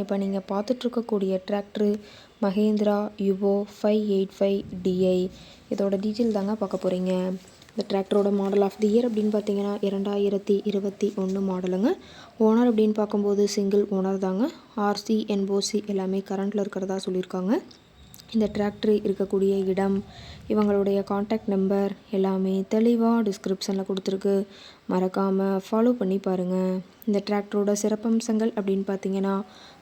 இப்போ நீங்கள் பார்த்துட்ருக்கக்கூடிய tractor Mahindra Yuvo five eight five DI இதோட டீட்டெயில் தாங்க பார்க்க போகிறீங்க இந்த டிராக்டரோட மாடல் ஆஃப் தி இயர் அப்படின்னு பார்த்தீங்கன்னா இரண்டாயிரத்தி இருபத்தி ஒன்று மாடலுங்க ஓனர் அப்படின்னு பார்க்கும்போது சிங்கிள் ஓனர் தாங்க. ஆர்சி என்போசி எல்லாமே கரண்ட்டில் இருக்கிறதா சொல்லியிருக்காங்க. இந்த டிராக்டர் இருக்கக்கூடிய இடம் இவங்களுடைய காண்டாக்ட் நம்பர் எல்லாமே தெளிவாக டிஸ்கிரிப்ஷனில் கொடுத்துருக்கு. மறக்காமல் ஃபாலோ பண்ணி பாருங்கள் இந்த டிராக்டரோட சிறப்பம்சங்கள் அப்படின்னு பார்த்தீங்கன்னா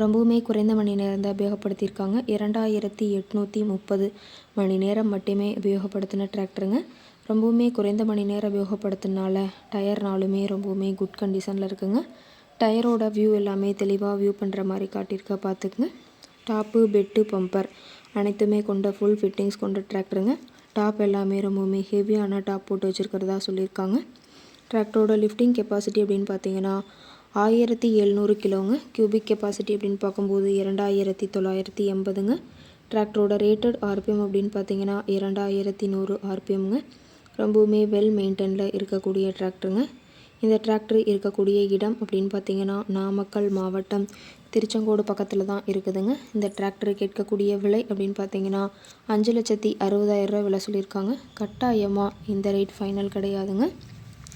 ரொம்பவுமே குறைந்த மணி நேரம் தான் உபயோகப்படுத்தியிருக்காங்க. இரண்டாயிரத்தி எட்நூற்றி முப்பது மணி நேரம் மட்டுமே உபயோகப்படுத்தின டிராக்டருங்க. ரொம்பவுமே குறைந்த மணி நேரம் உபயோகப்படுத்தினால டயர்னாலுமே ரொம்பவுமே குட் கண்டிஷனில் இருக்குங்க. டயரோட வியூ எல்லாமே தெளிவாக வியூ பண்ணுற மாதிரி காட்டியிருக்கா பார்த்துக்குங்க டாப்பு பெட்டு பம்பர் அனைத்துமே கொண்ட ஃபுல் ஃபிட்டிங்ஸ் கொண்ட டிராக்டருங்க. டாப் எல்லாமே ரொம்பவுமே ஹெவியான டாப் போட்டு வச்சுருக்கிறதா சொல்லியிருக்காங்க. டிராக்டரோட லிஃப்டிங் கெப்பாசிட்டி அப்படின்னு பார்த்தீங்கன்னா ஆயிரத்தி எழுநூறு கிலோங்க. கியூபிக் கெப்பாசிட்டி அப்படின்னு பார்க்கும்போது இரண்டாயிரத்தி தொள்ளாயிரத்தி எண்பதுங்க. டிராக்டரோட ரேட்டட் ஆர்பிஎம் அப்படின்னு பார்த்தீங்கன்னா இரண்டாயிரத்தி நூறு ஆர்பிஎம்ங்க ரொம்பவுமே வெல் மெயின்டைனில் இருக்கக்கூடிய டிராக்டருங்க இந்த டிராக்டர் இருக்கக்கூடிய இடம் அப்படின்னு பார்த்தீங்கன்னா நாமக்கல் மாவட்டம். திருச்செங்கோடு பக்கத்தில் தான் இருக்குதுங்க. இந்த டிராக்டர் கேட்கக்கூடிய விலை அப்படின்னு பார்த்தீங்கன்னா அஞ்சு லட்சத்தி அறுபதாயிரரூவா விலை சொல்லியிருக்காங்க. கட்டாயமாக இந்த ரேட் ஃபைனல் கிடையாதுங்க.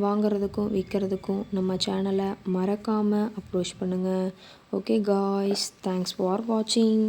வாங்கிறதுக்கும் விற்கிறதுக்கும் நம்ம சேனலை மறக்காமல் அப்ரோச் பண்ணுங்கள் ஓகே காய்ஸ் தேங்க்ஸ் ஃபார் வாட்சிங்